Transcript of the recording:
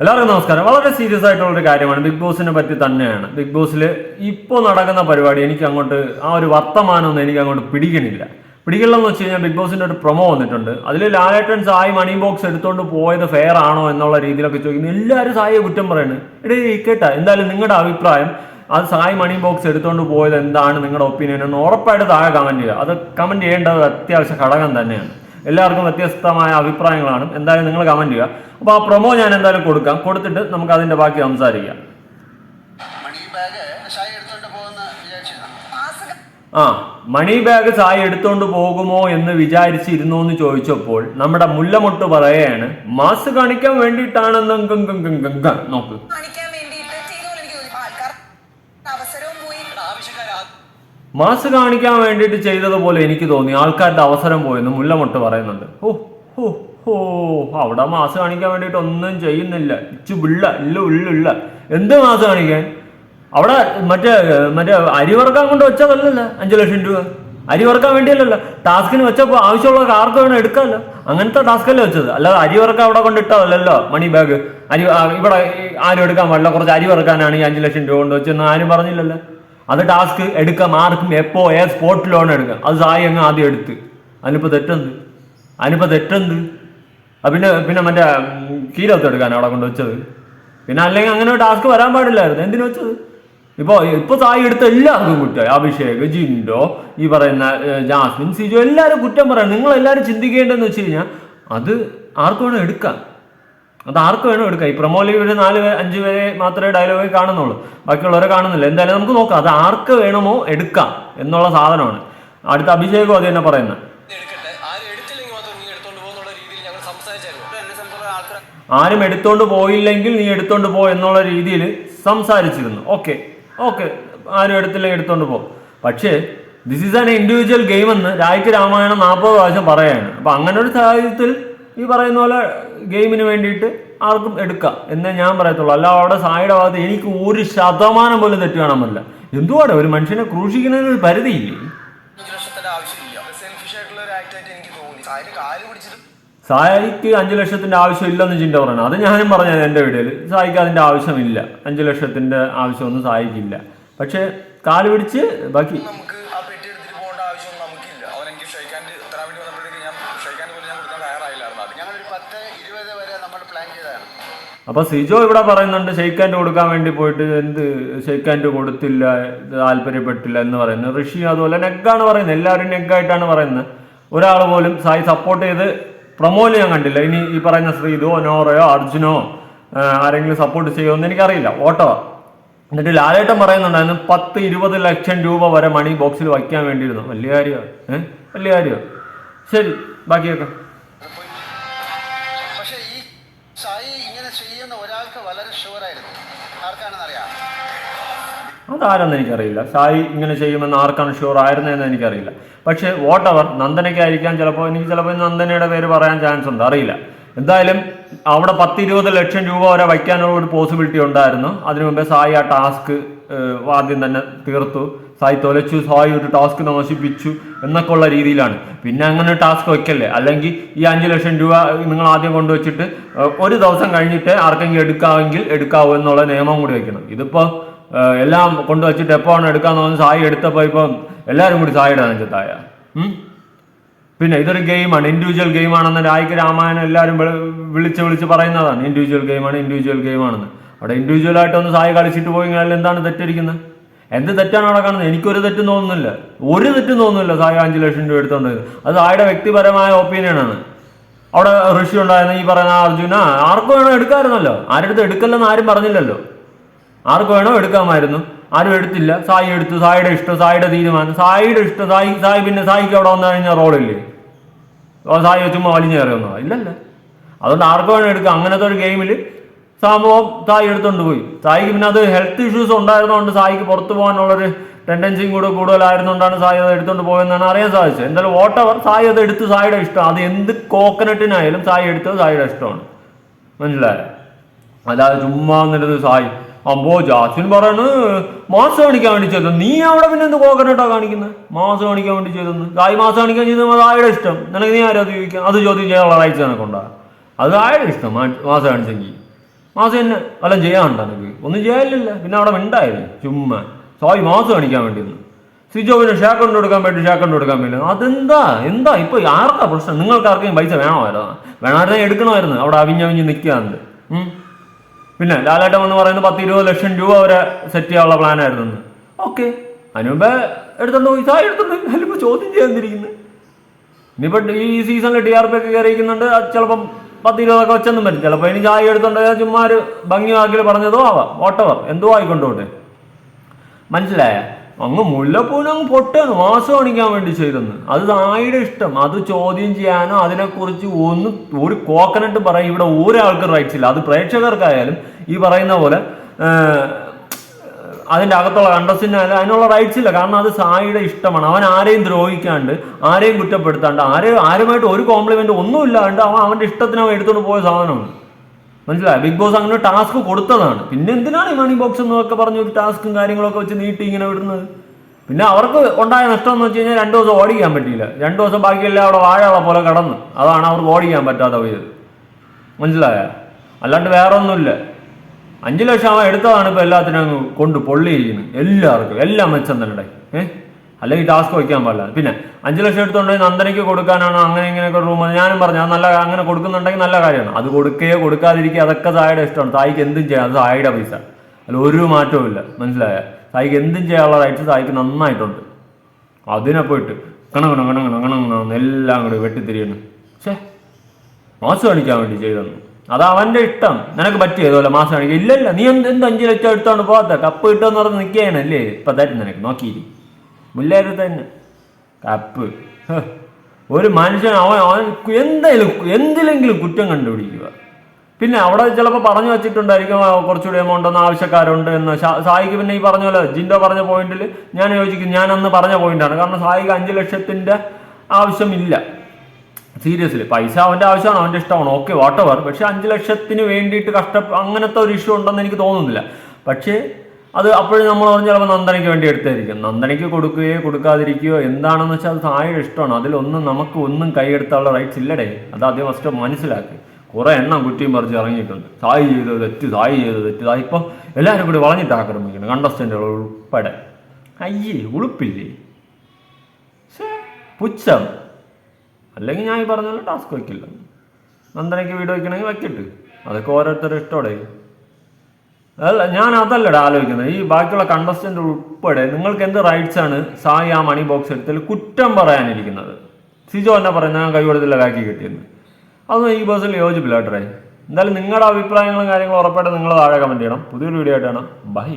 എല്ലാവർക്കും നമസ്കാരം. വളരെ സീരിയസ് ആയിട്ടുള്ള ഒരു കാര്യമാണ് ബിഗ് ബോസിനെ പറ്റി തന്നെയാണ്. ബിഗ് ബോസിൽ ഇപ്പോൾ നടക്കുന്ന പരിപാടി എനിക്ക് അങ്ങോട്ട് ആ ഒരു വർത്തമാനമൊന്നും എനിക്ക് അങ്ങോട്ട് പിടിക്കണില്ല പിടിക്കില്ലെന്ന് വെച്ച് കഴിഞ്ഞാൽ ബിഗ് ബോസിന്റെ ഒരു പ്രൊമോ വന്നിട്ടുണ്ട്. അതിൽ ലാലേട്ടൻ സായി മണി ബോക്സ് എടുത്തോണ്ട് പോയത് ഫെയർ ആണോ എന്നുള്ള രീതിയിലൊക്കെ ചോദിക്കുന്നു. എല്ലാവരും സായിയെ കുറ്റം പറയുന്നത് എടേ കേട്ടാ എന്തായാലും നിങ്ങളുടെ അഭിപ്രായം അത് സായി മണി ബോക്സ് എടുത്തുകൊണ്ട് പോയത് എന്താണ് നിങ്ങളുടെ ഒപ്പീനിയൻ എന്ന് ഉറപ്പായിട്ട് താഴെ കമന്റ് ചെയ്യുക. അത് കമന്റ് ചെയ്യേണ്ടത് അത്യാവശ്യ ഘടകം തന്നെയാണ്. എല്ലാവർക്കും വ്യത്യസ്തമായ അഭിപ്രായങ്ങളാണ്. എന്തായാലും നിങ്ങൾ കമന്റ് ചെയ്യുക. അപ്പോൾ ആ പ്രൊമോ ഞാൻ എന്തായാലും കൊടുക്കാം. കൊടുത്തിട്ട് നമുക്ക് അതിന്റെ ബാക്കി സംസാരിക്കാം. ആ മണി ബാഗ് ചായ എടുത്തോണ്ട് പോകുമോ എന്ന് വിചാരിച്ചിരുന്നു എന്ന് ചോദിച്ചപ്പോൾ നമ്മുടെ മുല്ലമുട്ട് പറയാണ് മാസ് കാണിക്കാൻ വേണ്ടിയിട്ടാണെന്ന്. നോക്ക് കാണിക്കാൻ വേണ്ടിയിട്ട് ചെയ്തോളൂ എനിക്ക് തോന്നി ആൾക്കാർ അവസരവും പോയി ആവശ്യക്കാരാ മാസ് കാണിക്കാൻ വേണ്ടിയിട്ട് ചെയ്തതുപോലെ എനിക്ക് തോന്നി. ആൾക്കാരുടെ അവസരം പോയെന്ന് മുല്ലമൊട്ട് പറയുന്നുണ്ട്. ഓ ഓ ഓ അവിടെ മാസ് കാണിക്കാൻ വേണ്ടിയിട്ട് ഒന്നും ചെയ്യുന്നില്ല. ഇച്ചു ഇല്ല ഉള്ളില്ല എന്ത് മാസ് കാണിക്കാൻ? അവിടെ മറ്റേ മറ്റേ അരി വറുക്കാൻ കൊണ്ട് വെച്ചതല്ലല്ല അഞ്ചു ലക്ഷം രൂപ. അരി വറുക്കാൻ വേണ്ടിയല്ലല്ലോ. ടാസ്കിന് വെച്ചപ്പോൾ ആവശ്യമുള്ള ആർക്ക് വേണം എടുക്കാമല്ലോ അങ്ങനത്തെ ടാസ്കല്ലേ വെച്ചത്. അല്ലാതെ അരി വറുക്കാൻ അവിടെ കൊണ്ട് ഇട്ടതല്ലല്ലോ മണി ബാഗ്. അരി ഇവിടെ ആരും എടുക്കാൻ പാടില്ല. കുറച്ച് അരി വറുക്കാനാണ് ഈ അഞ്ചു ലക്ഷം രൂപ കൊണ്ട് വെച്ചെന്ന് ആരും പറഞ്ഞില്ലല്ലോ. അത് ടാസ്ക് എടുക്കാം ആർക്കും എപ്പോ ഏത് ലോൺ എടുക്കാം അത് സായി അങ്ങ് ആദ്യം എടുത്ത്. അതിനിപ്പോ തെറ്റെന്ത്? അതിനിപ്പോ തെറ്റെന്ത്? പിന്നെ പിന്നെ മറ്റേ കീരത്ത് എടുക്കാൻ അവിടെ കൊണ്ട് വെച്ചത്. പിന്നെ അല്ലെങ്കിൽ അങ്ങനെ ടാസ്ക് വരാൻ പാടില്ലായിരുന്നു. എന്തിനു വെച്ചത്? ഇപ്പൊ ഇപ്പൊ സായി എടുത്ത എല്ലാവർക്കും കുറ്റം അഭിഷേക് ജിൻഡോ ഈ പറയുന്ന ജാസ്മിൻ സിജോ എല്ലാവരും കുറ്റം പറയാം. നിങ്ങൾ എല്ലാവരും ചിന്തിക്കേണ്ടതെന്ന് വെച്ച് കഴിഞ്ഞാൽ അത് ആർക്കും വേണം എടുക്കാം. അത് ആർക്ക് വേണം എടുക്കാം. ഈ പ്രൊമോയിൽ ഒരു നാല് അഞ്ച് പേരെ മാത്രമേ ഡയലോഗ് കാണുന്നുള്ളൂ. ബാക്കിയുള്ളവരെ കാണുന്നില്ല. എന്തായാലും നമുക്ക് നോക്കാം. അത് ആർക്ക് വേണമോ എടുക്കാം എന്നുള്ള സാധനമാണ്. അടുത്ത അഭിഷേകം അത് തന്നെ പറയുന്നത്. എടുത്തോണ്ട് ആരും എടുത്തോണ്ട് പോയില്ലെങ്കിൽ നീ എടുത്തോണ്ട് പോ എന്നുള്ള രീതിയിൽ സംസാരിച്ചിരുന്നു. ഓക്കെ. ഓക്കെ. ആരും എടുത്തില്ലെങ്കിൽ എടുത്തോണ്ട് പോ. പക്ഷേ this is an individual game എന്ന് രാജ്യ രാമായണം നാൽപ്പത് പ്രാവശ്യം പറയാണ്. അപ്പൊ അങ്ങനെ ഒരു സാഹചര്യത്തിൽ ഈ പറയുന്ന പോലെ ഗെയിമിന് വേണ്ടിയിട്ട് ആർക്കും എടുക്കാം എന്നേ ഞാൻ പറയത്തുള്ളൂ. അല്ല അവിടെ സായിയുടെ ഭാഗത്ത് എനിക്ക് ഒരു ശതമാനം പോലും തെറ്റ് കാണാൻ പറ്റില്ല. എന്തുവാടെ ഒരു മനുഷ്യനെ ക്രൂശിക്കുന്നതിന് ഒരു പരിധിയില്ലേ? സായിക്ക് അഞ്ചു ലക്ഷത്തിന്റെ ആവശ്യമില്ലെന്ന് ചിന്ത പറയണം. അത് ഞാനും പറഞ്ഞത് എന്റെ വീഡിയോയിൽ. സായിക്ക് അതിന്റെ ആവശ്യമില്ല. അഞ്ചു ലക്ഷത്തിന്റെ ആവശ്യമൊന്നും സായിക്കില്ല. പക്ഷെ കാൽ പിടിച്ച് ബാക്കി അപ്പൊ സിജോ ഇവിടെ പറയുന്നുണ്ട് ഷെയ്ക്ക് ഹാൻഡ് കൊടുക്കാൻ വേണ്ടി പോയിട്ട് എന്ത് ഷെയ്ക്ക് ഹാൻഡ് കൊടുത്തില്ല താല്പര്യപ്പെട്ടില്ല എന്ന് പറയുന്നത്. ഋഷി അതുപോലെ നെഗാണ് പറയുന്നത്. എല്ലാവരും നെഗായിട്ടാണ് പറയുന്നത്. ഒരാൾ പോലും സായി സപ്പോർട്ട് ചെയ്ത് പ്രൊമോയിൽ ഞാൻ കണ്ടില്ല. ഇനി ഈ പറയുന്ന ശ്രീദോ നോറയോ അർജുനോ ആരെങ്കിലും സപ്പോർട്ട് ചെയ്യുമെന്ന് എനിക്കറിയില്ല. ഓട്ടോ എന്നിട്ട് ലാലേട്ടൻ പറയുന്നുണ്ടായിരുന്നു പത്ത് ഇരുപത് ലക്ഷം രൂപ വരെ മണി ബോക്സിൽ വയ്ക്കാൻ വേണ്ടിയിരുന്നു. വലിയ കാര്യമാണ്. ഏഹ് വലിയ കാര്യമാണ്. ശരി ബാക്കിയൊക്കെ. അതാരെന്ന് എനിക്കറിയില്ല. സായി ഇങ്ങനെ ചെയ്യുമെന്ന് ആർക്കാണ് ഷുവർ ആയിരുന്നതെന്ന് എനിക്കറിയില്ല. പക്ഷേ വോട്ട് അവർ നന്ദനയ്ക്കായിരിക്കാം ചിലപ്പോൾ എനിക്ക് ചിലപ്പോൾ നന്ദനയുടെ പേര് പറയാൻ ചാൻസ് ഉണ്ട്. അറിയില്ല. എന്തായാലും അവിടെ പത്ത് ഇരുപത് ലക്ഷം രൂപ വരെ വയ്ക്കാനുള്ള ഒരു പോസിബിലിറ്റി ഉണ്ടായിരുന്നു. അതിനു മുമ്പേ സായി ആ ടാസ്ക് ആദ്യം തന്നെ തീർത്തു. സായി തൊലച്ചു സായി ഒരു ടാസ്ക് നശിപ്പിച്ചു എന്നൊക്കെ ഉള്ള രീതിയിലാണ്. പിന്നെ അങ്ങനെ ടാസ്ക് വെക്കല്ലേ? അല്ലെങ്കിൽ ഈ അഞ്ച് ലക്ഷം രൂപ നിങ്ങൾ ആദ്യം കൊണ്ടുവച്ചിട്ട് ഒരു ദിവസം കഴിഞ്ഞിട്ട് ആർക്കെങ്കിലും എടുക്കാമെങ്കിൽ എടുക്കാവൂ എന്നുള്ള നിയമം കൂടി വെക്കണം. ഇതിപ്പോൾ എല്ലാം കൊണ്ടുവച്ചിട്ട് എപ്പോഴാണ് എടുക്കാന്ന് തോന്നുന്നു സായി എടുത്തപ്പോൾ ഇപ്പം എല്ലാവരും കൂടി സായിയുടെ നെഞ്ചത്തായ? പിന്നെ ഇതൊരു ഗെയിമാണ്. ഇൻഡിവിജ്വൽ ഗെയിമാണെന്ന് രായിക്ക് രാമായണം എല്ലാവരും വിളി- വിളിച്ച് വിളിച്ച് പറയുന്നതാണ്. ഇൻഡിവിജ്വൽ ഗെയിമാണ് ഇൻഡിവിജ്വൽ ഗെയിമാണെന്ന്. അവിടെ ഇൻഡിവിജ്വൽ ആയിട്ടൊന്ന് സായി കളിച്ചിട്ട് പോയി കഴിഞ്ഞാൽ എന്താണ് തെറ്റിരിക്കുന്നത്? എന്ത് തെറ്റാണ് അവിടെ കാണുന്നത്? എനിക്കൊരു തെറ്റും തോന്നുന്നില്ല. ഒരു തെറ്റും തോന്നുന്നില്ല സായ അഞ്ച് ലക്ഷം രൂപ അത് ആയുടെ വ്യക്തിപരമായ ഒപ്പീനിയനാണ് അവിടെ ഋഷി ഉണ്ടായിരുന്ന ഈ പറയുന്ന അർജുന ആർക്കും വേണോ എടുക്കാമായിരുന്നല്ലോ. ആരുടെ എടുക്കല്ലെന്ന് ആരും പറഞ്ഞില്ലല്ലോ. ആർക്ക് വേണോ എടുക്കാമായിരുന്നു. ആരും എടുത്തില്ല. സായി എടുത്തു. സായിയുടെ ഇഷ്ടം സായിയുടെ തീരുമാനം. സായിയുടെ ഇഷ്ടം സായി സായി പിന്നെ സായിക്ക് അവിടെ വന്നു കഴിഞ്ഞാൽ റോളില്ലേ? സായി ചുമ്മാ വലിഞ്ഞു കയറിയൊന്നോ ഇല്ലല്ല. അതുകൊണ്ട് ആർക്ക് വേണോ എടുക്കാം. അങ്ങനത്തെ ഒരു ഗെയിമിൽ സംഭവം തായ് എടുത്തുകൊണ്ട് പോയി. സായിക്ക് പിന്നെ അത് ഹെൽത്ത് ഇഷ്യൂസ് ഉണ്ടായിരുന്നതുകൊണ്ട് സായിക്ക് പുറത്തു പോകാനുള്ളൊരു ടെൻഡൻസിയും കൂടെ കൂടുതലായിരുന്നുകൊണ്ടാണ് സായി അത് എടുത്തുകൊണ്ട് പോയെന്നാണ് അറിയാൻ സാധിച്ചത്. എന്തായാലും വോട്ടവർ സായി അത് എടുത്ത് സായിയുടെ ഇഷ്ടം. അത് എന്ത് കോക്കനട്ടിനായാലും സായി എടുത്തത് സായിയുടെ ഇഷ്ടമാണ്. മനസ്സിലായോ? അല്ലാതെ ചുമ്മാ എന്നിട്ട് സായി അമ്പോ ജാസ്മിൻ പറയണ് മാസം കാണിക്കാൻ വേണ്ടി ചെയ്തു നീ അവിടെ പിന്നെ എന്ത് കോക്കനട്ടാ കാണിക്കുന്നത് മാസം കാണിക്കാൻ വേണ്ടി ചെയ്തെന്ന് സായി മാസം കാണിക്കാൻ ചെയ്തത് അത് ആയുടെ ഇഷ്ടം. നിനക്ക് നീ ആരോ ചോദിക്കാം അത് ചോദ്യം ചെയ്യാനുള്ള റൈറ്റ്സ് നിനക്കുണ്ടാ. അത് ആയുടെ ഇഷ്ടം മാസം കാണിച്ചെങ്കിൽ മാസം തന്നെ വല്ലതും ചെയ്യാനുണ്ടോ എനിക്ക് ഒന്നും ചെയ്യാനില്ല പിന്നെ അവിടെ മിണ്ടായിരുന്നു. ചുമ്മാ. സോയി മാസം കാണിക്കാൻ വേണ്ടി നിന്ന് സിജോ പിന്നെ ഷാക്കൗണ്ട് കൊടുക്കാൻ വേണ്ടി ഷാക്കൗണ്ട് കൊടുക്കാൻ വേണ്ടി. അതെന്താ? എന്താ? ഇപ്പൊ ആർക്കാ പ്രശ്നം? നിങ്ങൾക്ക് ആർക്കെങ്കിലും പൈസ വേണമായിരുന്നു വേണമായിരുന്നെ എടുക്കണമായിരുന്നു. അവിടെ അവിഞ്ഞവിഞ്ഞ് നിൽക്കാണ്ട്. പിന്നെ ലാലേട്ടം എന്ന് പറയുന്നത് പത്ത് ഇരുപത് ലക്ഷം രൂപ വരെ സെറ്റ് ചെയ്യാനുള്ള പ്ലാൻ ആയിരുന്നു ഓക്കെ. അതിന് മുമ്പേ എടുത്തോണ്ട് പോയി. സായി എടുത്തോണ്ട് ചോദ്യം ചെയ്യാതിരിക്കുന്നു ഇനിയിപ്പോ ഈ സീസണിൽ ടി ആർ പി ഒക്കെ കയറിയിരിക്കുന്നുണ്ട്. ചിലപ്പം പത്ത് ഇരുപതൊക്കെ വെച്ചൊന്നും പറ്റും ചിലപ്പോൾ ഇനി ചായ എടുത്തോണ്ട് പോയാൽ ചുമ്മാ ഒരു ഭംഗി വാക്കിൽ പറഞ്ഞതോ ആവാം. ഓട്ടവർ എന്തോ ആയിക്കൊണ്ടോട്ടെ മനസ്സിലായ? അങ്ങ് മുല്ലപ്പൂവിന് അങ്ങ് മാസം കാണിക്കാൻ വേണ്ടി ചെയ്തെന്ന്. അത് നായുടെ ഇഷ്ടം. അത് ചോദ്യം ചെയ്യാനോ അതിനെക്കുറിച്ച് ഒന്ന് ഒരു കോക്കനട്ട് പറയാൻ ഇവിടെ ഒരാൾക്ക് റൈറ്റ്സ് ഇല്ല. അത് പ്രേക്ഷകർക്കായാലും ഈ പറയുന്ന പോലെ അതിന്റെ അകത്തുള്ള കണ്ടസ്റ്റിനായാലും അതിനുള്ള റൈറ്റ്സ് ഇല്ല. കാരണം അത് സായിയുടെ ഇഷ്ടമാണ്. അവൻ ആരെയും ദ്രോഹിക്കാണ്ട് ആരെയും കുറ്റപ്പെടുത്താണ്ട് ആരെയും ആരുമായിട്ട് ഒരു കോംപ്ലിമെന്റ് ഒന്നും ഇല്ലാണ്ട് അവൻ അവന്റെ ഇഷ്ടത്തിന് അവൻ എടുത്തുകൊണ്ട് പോയ സാധനമാണ്. മനസ്സിലായി? ബിഗ് ബോസ് അങ്ങനെ ടാസ്ക് കൊടുത്തതാണ്. പിന്നെ എന്തിനാണ് ഈ മണി ബോക്സ് എന്നൊക്കെ പറഞ്ഞ ഒരു ടാസ്കും കാര്യങ്ങളൊക്കെ വെച്ച് നീട്ടി ഇങ്ങനെ വിടുന്നത്? പിന്നെ അവർക്ക് ഉണ്ടായ നഷ്ടം എന്ന് വെച്ച് കഴിഞ്ഞാൽ രണ്ടു ദിവസം ഓടിക്കാൻ പറ്റിയില്ല. രണ്ടു ദിവസം ബാക്കിയെല്ലാം അവിടെ വാഴയുള്ള പോലെ കടന്ന്. അതാണ് അവർക്ക് ഓടിക്കാൻ പറ്റാത്ത പോയത് മനസ്സിലായ? അല്ലാണ്ട് വേറെ ഒന്നുമില്ല അഞ്ചു ലക്ഷം അവൻ എടുത്തതാണ് ഇപ്പൊ എല്ലാത്തിനും കൊണ്ട് പൊള്ളിയിരിക്കുന്നത് എല്ലാവർക്കും എല്ലാം മെച്ചം തന്നെ ഏഹ് അല്ലെങ്കിൽ ടാസ്ക് വയ്ക്കാൻ പാടില്ല പിന്നെ അഞ്ചു ലക്ഷം എടുത്തുകൊണ്ടെങ്കിൽ നന്ദനയ്ക്ക് കൊടുക്കാനാണ് അങ്ങനെ ഇങ്ങനെയൊക്കെ റൂം ഞാനും പറഞ്ഞു അത് നല്ല അങ്ങനെ കൊടുക്കുന്നുണ്ടെങ്കിൽ നല്ല കാര്യമാണ് അത് കൊടുക്കുകയോ കൊടുക്കാതിരിക്കുക അതൊക്കെ സായിയുടെ ഇഷ്ടമാണ് സായിക്ക് എന്തും ചെയ്യാം അത് സായിയുടെ പൈസ അതിൽ ഒരു മാറ്റവും ഇല്ല മനസ്സിലായ സായിക്ക് എന്തും ചെയ്യാനുള്ള റൈറ്റ്സ് സായിക്ക് നന്നായിട്ടുണ്ട് അതിനെ പോയിട്ട് കണങ്ങണം കണങ്ങണം കണങ്ങണം എല്ലാം കൂടി വെട്ടിത്തിരിയണം ഛേ മാസം കാണിക്കാൻ വേണ്ടി ചെയ്തെന്നു അത് അവന്റെ ഇഷ്ടം. നിനക്ക് പറ്റിയതുപോലെ മാസം കാണിക്കുക ഇല്ല ഇല്ല നീ എന്ത് എന്ത് അഞ്ച് ലക്ഷം എടുത്തോണ്ട് പോകാത്ത കപ്പ് കിട്ടുമെന്ന് പറഞ്ഞ് നിൽക്കുകയാണല്ലേ ഇപ്പൊ തരും നിനക്ക്. നോക്കിയിരി. മുല്ലേര് തന്നെ. കപ്പ് ഒരു മനുഷ്യൻ അവൻ അവൻ എന്തായാലും എന്തിലെങ്കിലും കുറ്റം കണ്ടുപിടിക്കുക. പിന്നെ അവിടെ ചിലപ്പോൾ പറഞ്ഞു വെച്ചിട്ടുണ്ടായിരിക്കും കുറച്ചുകൂടി എമൗണ്ട് ഒന്നും ആവശ്യക്കാരുണ്ട് എന്ന്. സായിക്ക് പിന്നെ ഈ പറഞ്ഞ പോലെ ജിൻഡോ പറഞ്ഞ പോയിന്റിൽ ഞാൻ യോജിക്കും ഞാൻ അന്ന് പറഞ്ഞ പോയിന്റാണ് കാരണം സായിക്ക് അഞ്ച് ലക്ഷത്തിന്റെ ആവശ്യമില്ല. സീരിയസ്ലി. പൈസ അവന്റെ ആവശ്യമാണ് അവന്റെ ഇഷ്ടമാണ്. ഓക്കെ വാട്ടവർ പക്ഷെ അഞ്ച് ലക്ഷത്തിന് വേണ്ടിയിട്ട് കഷ്ട അങ്ങനത്തെ ഒരു ഇഷ്യൂ ഉണ്ടെന്ന് എനിക്ക് തോന്നുന്നില്ല. പക്ഷേ അത് അപ്പോഴും നമ്മൾ പറഞ്ഞ ചിലപ്പോൾ നന്ദനയ്ക്ക് വേണ്ടി എടുത്തായിരിക്കും. നന്ദനയ്ക്ക് കൊടുക്കുകയോ കൊടുക്കാതിരിക്കുകയോ എന്താണെന്ന് വെച്ചാൽ അത് താഴെ ഇഷ്ടമാണ്. അതിലൊന്നും നമുക്ക് ഒന്നും കൈയെടുത്താനുള്ള റൈറ്റ്സ് ഇല്ലടേ. അത് ആദ്യം ഫസ്റ്റ് മനസ്സിലാക്കി. കുറെ എണ്ണം കുറ്റിയും പറിച്ച് ഇറങ്ങിയിട്ടുണ്ട്. സായി ചെയ്തത് തെറ്റ് സായി ചെയ്തത് തെറ്റ്. സായി ഇപ്പം എല്ലാവരും കൂടി വളഞ്ഞിട്ട് ആക്രമിക്കുന്നു കണ്ടസ്റ്റന്റുകൾ ഉൾപ്പെടെ. അയ്യേ ഉളുപ്പില്ലേ? പുച്ഛം. അല്ലെങ്കിൽ ഞാൻ ഈ പറഞ്ഞ ടാസ്ക് വയ്ക്കില്ല നന്ദനയ്ക്ക് വീട് വയ്ക്കണമെങ്കിൽ വയ്ക്കിട്ട് അതൊക്കെ ഓരോരുത്തരുടെ ഇഷ്ടോടെ. അല്ല ഞാൻ അതല്ലടാ ആലോചിക്കുന്നത്. ഈ ബാക്കിയുള്ള കണ്ടസ്റ്റന്റ് ഉൾപ്പെടെ നിങ്ങൾക്ക് എന്ത് റൈറ്റ്സ് ആണ് സായി ആ മണി ബോക്സ് എടുത്തിൽ കുറ്റം പറയാനിരിക്കുന്നത്? സിജോ എന്നെ പറയുന്നത് ഞാൻ കൈകൊടുത്തില്ല ബാക്കി കിട്ടിയെന്ന്. അതൊന്നും ഈ ബസ്സിൽ യോജിപ്പില്ല കേട്ടോ. എന്തായാലും നിങ്ങളുടെ അഭിപ്രായങ്ങളും കാര്യങ്ങളും ഉറപ്പായിട്ട് നിങ്ങൾ താഴെ കമന്റ് ചെയ്യണം. പുതിയൊരു വീഡിയോ ആയിട്ടാണ് ബൈ